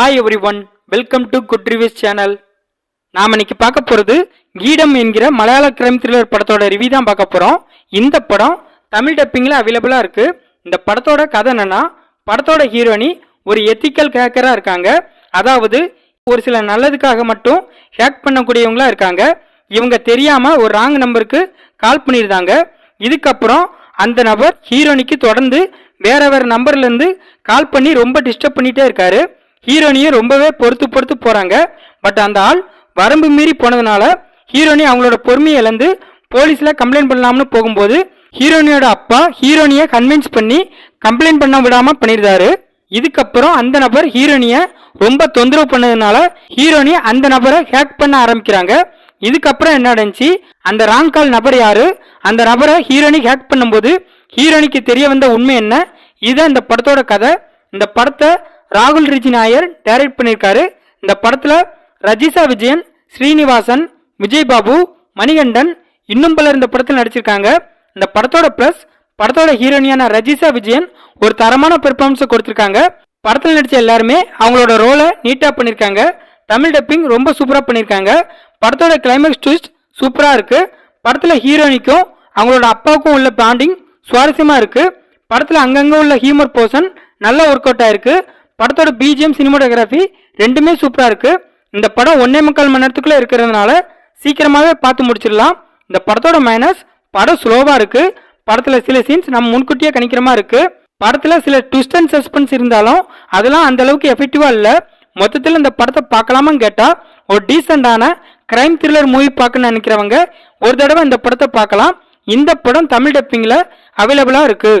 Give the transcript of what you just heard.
Hi everyone welcome to good reviews channel நாம் இன்னைக்கு பார்க்க போகிறது கீடம் என்கிற மலையாள கிரைம் த்ரில்லர் படத்தோட ரிவ்யூ தான் பார்க்க போகிறோம் இந்த படம் தமிழ் டப்பிங்கில் அவைலபிளாக இருக்குது இந்த படத்தோட கதை என்னன்னா படத்தோட ஹீரோனி ஒரு எத்திக்கல் ஹேக்கராக இருக்காங்க. அதாவது ஒரு சில நல்லதுக்காக மட்டும் ஹேக் பண்ணக்கூடியவங்களாக இருக்காங்க. இவங்க தெரியாமல் ஒரு ராங் நம்பருக்கு கால் பண்ணியிருந்தாங்க. இதுக்கப்புறம் அந்த நபர் ஹீரோனிக்கு தொடர்ந்து வேற வேற நம்பர்லேருந்து கால் பண்ணி ரொம்ப டிஸ்டர்ப் பண்ணிகிட்டே இருக்காரு. ஹீரோனியும் ரொம்பவே பொறுத்து பொறுத்து போறாங்க. பட் அந்த ஆள் வரம்பு மீறி போனதுனால ஹீரோனி அவங்களோட பொறுமையை இழந்து போலீஸ்ல கம்ப்ளைண்ட் பண்ணலாம்னு போகும்போது ஹீரோனியோட அப்பா ஹீரோனியை கன்வின்ஸ் பண்ணி கம்ப்ளைண்ட் பண்ண விடாம பண்ணியிருந்தாரு இதுக்கப்புறம் அந்த நபர் ஹீரோனிய ரொம்ப தொந்தரவு பண்ணதுனால ஹீரோனி அந்த நபரை ஹேக் பண்ண ஆரம்பிக்கிறாங்க. இதுக்கப்புறம் என்ன நடந்துச்சு? அந்த ராங் கால் நபர் யாரு? அந்த நபரை ஹீரோனி ஹேக் பண்ணும்போது ஹீரோனிக்கு தெரிய வந்த உண்மை என்ன? இதுதான் இந்த படத்தோட கதை. இந்த படத்தை ராகுல் ரிஜி நாயர் டைரக்ட் பண்ணியிருக்காரு இந்த படத்தில் ரஜிசா விஜயன் ஸ்ரீனிவாசன் விஜய் பாபு மணிகண்டன் இன்னும் பலர் இந்த படத்தில் நடிச்சிருக்காங்க. இந்த படத்தோட ப்ளஸ் படத்தோட ஹீரோனியான ரஜிசா விஜயன் ஒரு தரமான பெர்ஃபார்மன்ஸை கொடுத்துருக்காங்க. படத்தில் நடித்த எல்லாருமே அவங்களோட ரோலை நீட்டாக பண்ணியிருக்காங்க தமிழ் டப்பிங் ரொம்ப சூப்பராக பண்ணியிருக்காங்க படத்தோட கிளைமேக்ஸ் ட்விஸ்ட் சூப்பராக இருக்குது படத்தில் ஹீரோனிக்கும் அவங்களோட அப்பாவுக்கும் உள்ள பாண்டிங் சுவாரஸ்யமாக இருக்குது படத்தில் அங்கங்கே உள்ள ஹியூமர் போர்ஷன் நல்லா ஒர்க் அவுட் ஆயிருக்கு படத்தோட பிஜிஎம் சினிமோட்டோகிராஃபி ரெண்டுமே சூப்பராக இருக்குது இந்த படம் ஒன்னே முக்கால் மணி நேரத்துக்குள்ளே இருக்கிறதுனால சீக்கிரமாகவே பார்த்து முடிச்சிடலாம். இந்த படத்தோட மைனஸ் படம் ஸ்லோவாக இருக்குது படத்தில் சில சீன்ஸ் நம்ம முன்கூட்டியே கணிக்கிற மாதிரி இருக்குது படத்தில் சில ட்விஸ்ட் அண்ட் சஸ்பென்ஸ் இருந்தாலும் அதெல்லாம் அந்த அளவுக்கு எஃபெக்டிவாக இல்லை. மொத்தத்தில் இந்த படத்தை பார்க்கலாமான்னு கேட்டால் ஒரு டீசெண்டான கிரைம் த்ரில்லர் மூவி பார்க்கணும்னு நினைக்கிறவங்க ஒரு தடவை இந்த படத்தை பார்க்கலாம். இந்த படம் தமிழ் டப்பிங்கில் அவைலபிளாக இருக்குது